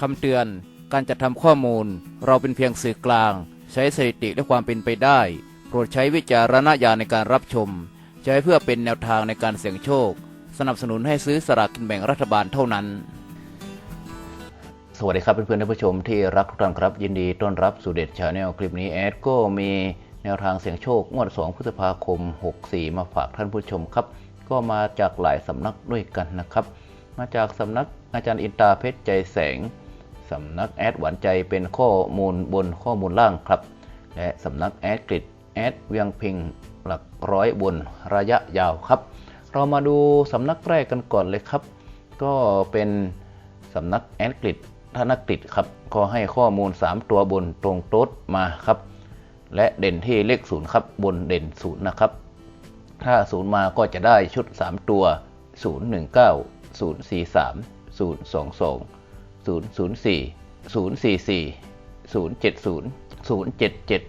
คำเตือน การจัดทำข้อมูล เราเป็นเพียงสื่อกลาง ใช้สถิติและความเป็นไปได้ โปรดใช้วิจารณญาณในการรับชม ใช้เพื่อเป็นแนวทางในการเสี่ยงโชค สนับสนุนให้ซื้อสลากกินแบ่งรัฐบาลเท่านั้น สวัสดีครับเพื่อนๆท่านผู้ชมที่รักทุกท่านครับยินดีต้อนรับสู่เด็ดชาแนลคลิปนี้แอดก็มีแนวทางเสี่ยงโชคงวด 2 พฤษภาคม 64 มาฝากท่านผู้ชมครับ ก็มาจากหลายสำนักด้วยกันนะครับ มาจากสำนักอาจารย์อินตาเพชรใจแสงำนักแอดหวานใจเป็นข้อมูลบนข้อมูลล่างครับ และสำนักแอดกริดแอดเวียงพิงหลักร้อยบนระยะยาวครับ เรามาดูสำนักแรกกันก่อนเลยครับ ก็เป็นสำนักแอดกริดธนกฤษครับก็ให้ข้อมูล 3 ตัวบนตรงโต๊ดมาครับ และเด่นที่เลขศูนย์ครับบนเด่นศูนย์นะครับ ถ้าศูนย์มาก็จะได้ชุด 3 ตัว 019 043 022 004 044 070 077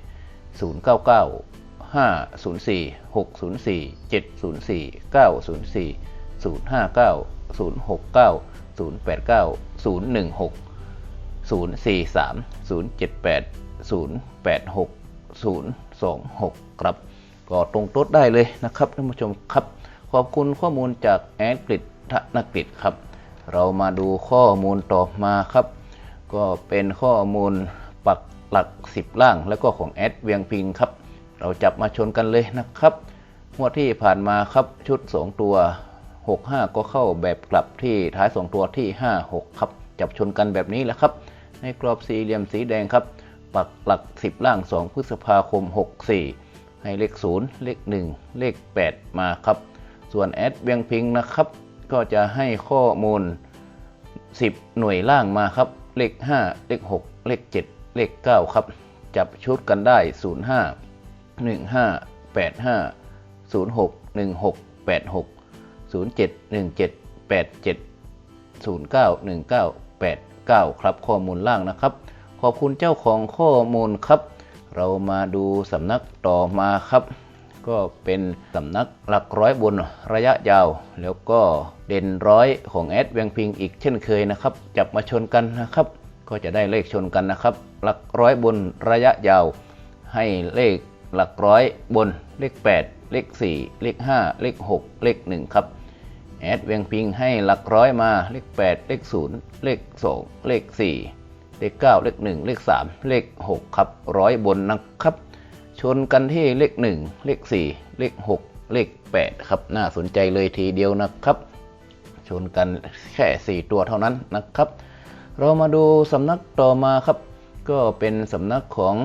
099 504 604 704 904 059 069 089 016 043 078 086 026 ครับ ก็ตรงโต๊ดได้เลยนะครับท่านผู้ชมครับ ขอบคุณข้อมูลจากแอดกริดธนกฤษครับ เรามาดูข้อมูลต่อมาครับ ก็เป็นข้อมูลปักหลัก 10 ล่าง แล้วก็ของแอดเวียงพิงครับ เราจับมาชนกันเลยนะครับงวดที่ผ่านมาครับชุด 2 ตัว 65 ก็เข้าแบบกลับที่ท้าย 2 ตัวที่ 56 ครับ จับชนกันแบบนี้แหละครับ ในกรอบสี่เหลี่ยมสีแดงครับ ปักหลัก 10 ล่าง 2 พฤษภาคม 64 ให้เลข 0 เลข 1 เลข 8 มาครับ ส่วนแอดเวียงพิงนะครับ ก็จะให้ข้อมูล 10 หน่วยล่างมาครับ เลข 5 เลข 6 เลข 7 เลข 9 ครับ จับชุดกันได้ 05 15 85 06 16 86 07 17 87 09 19 89 ครับข้อมูลล่างนะครับ ขอบคุณเจ้าของข้อมูลครับ เรามาดูสำนักต่อมาครับ ก็เป็นสำนักหลักร้อยบนระยะยาว แล้วก็เด่นร้อยของแอดเวงพิงอีกเช่นเคยนะครับ จับมาชนกันนะครับ ก็จะได้เลขชนกันนะครับ หลักร้อยบนระยะยาว ให้เลขหลักร้อยบนเลข 8 เลข 4 เลข 5 เลข 6 เลข 1 ครับแอดเวียงพิงให้หลักร้อยมาเลข 8 เลข 0 เลข 2 เลข 4 เลข 9 เลข 1 เลข 3 เลข 6 ครับร้อยบนนะครับ ชนกันที่เลข 1 เลข 4 เลข 6 เลข 8 ครับ น่าสนใจเลยทีเดียวนะครับ ชนกันแค่ 4 ตัวเท่านั้นนะครับ เรามาดูสำนักต่อมาครับ ก็เป็นสำนักของ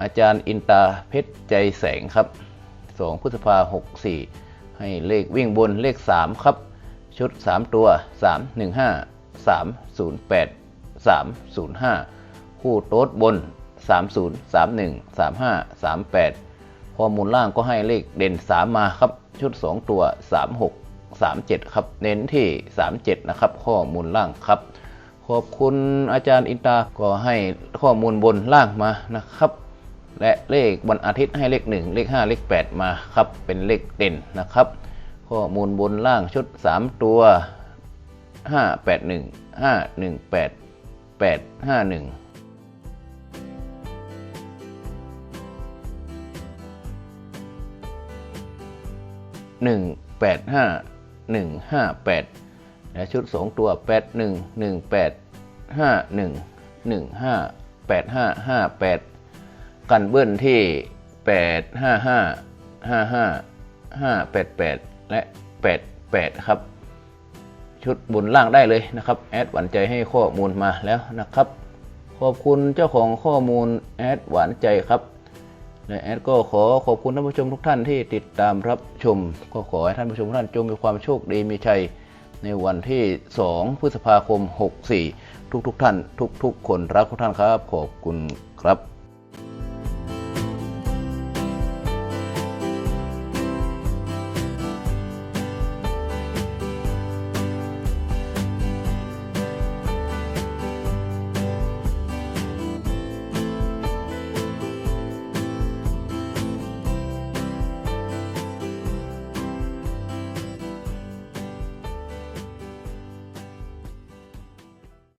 อาจารย์อินตาเพชรใจแสงครับ 2 พฤษภา64 ให้เลขวิ่งบนเลข 3 ครับ ชุด 3 ตัว 315 308 305 คู่โต๊ดบน 30 31 35 38 ข้อมูลล่างก็ให้เลขเด่น 3 มาครับ ชุด 2 ตัว 36 37 ครับ เน้นที่ 37 นะครับ ข้อมูลล่างครับ ขอบคุณอาจารย์อินตาก็ให้ข้อมูลบนล่างมานะครับ และเลขวันอาทิตย์ให้เลข 1 เลข 5 เลข 8 มาครับ เป็นเลขเด่นนะครับ ข้อมูลบนล่างชุด 3 ตัว 581 518 851 185 158 และชุด 2 ตัว 81 185 1 15 85 58 กันเบิ้ลที่ 855 55 588 และ 88 ครับ ชุดบนล่างได้เลยนะครับ แอดหวานใจให้ข้อมูลมาแล้วนะครับ ขอบคุณเจ้าของข้อมูลแอดหวานใจครับ และแอดก็ขอขอบคุณท่านผู้ชมทุกท่านที่ติดตามรับชม ก็ขอให้ท่านผู้ชมทุกท่านจงมีความโชคดีมีชัย ในวันที่ 2 พฤษภาคม 64 ทุกๆทท่าน ทุกๆ คนรักทุกท่านครับ ขอบคุณครับ